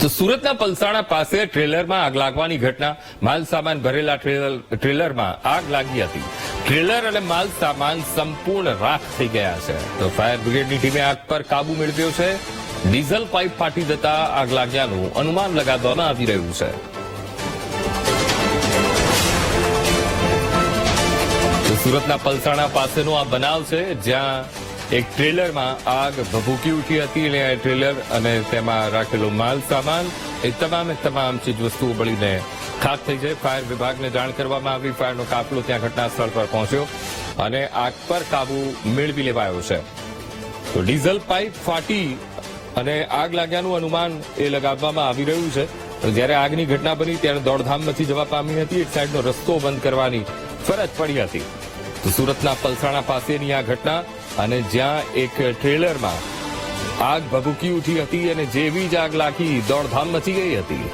તો સુરતના પલસાણા પાસે ટ્રેલરમાં આગ લાગવાની ઘટના. માલ સામાન ભરેલા ટ્રેલર- ટ્રેલરમાં આગ લાગી હતી. ટ્રેલર અને માલ સામાન સંપૂર્ણ રાખ થઈ ગયા છે. તો ફાયર બ્રિગેડની ટીમે આગ પર કાબુ મેળવ્યો છે. ડીઝલ પાઇપ ફાટી જતા આગ લાગ્યાનું અનુમાન લગાવવામાં આવી રહ્યું છે. સુરતના પલસાણા પાસેનો આ બનાવ છે, જ્યાં એક ટ્રેલરમાં આગ ભભૂકી ઉઠી હતી અને આ ટ્રેલર અને તેમાં રાખેલો માલ સામાન એ તમામે તમામ ચીજ વસ્તુઓ બળીને ખાક થઈ જાય. ફાયર વિભાગને જાણ કરવામાં આવી. ફાયરનો કાફલો ત્યાં ઘટના સ્થળ પર પહોંચ્યો અને આગ પર કાબુ મેળવી લેવાયો છે. તો ડીઝલ પાઇપ ફાટી અને આગ લાગ્યાનું અનુમાન એ લગાવવામાં આવી રહ્યું છે. જ્યારે આગની ઘટના બની ત્યારે દોડધામ નથી જવા પામી હતી. એક સાઈડનો રસ્તો બંધ કરવાની ફરજ પડી હતી. તો સુરતના પલસાણા પાસેની આ ઘટના અને જ્યાં એક ટ્રેલરમાં આગ ભભૂકી ઉઠી હતી અને જેવી જ આગ લાગી દોડધામ મચી ગઈ હતી.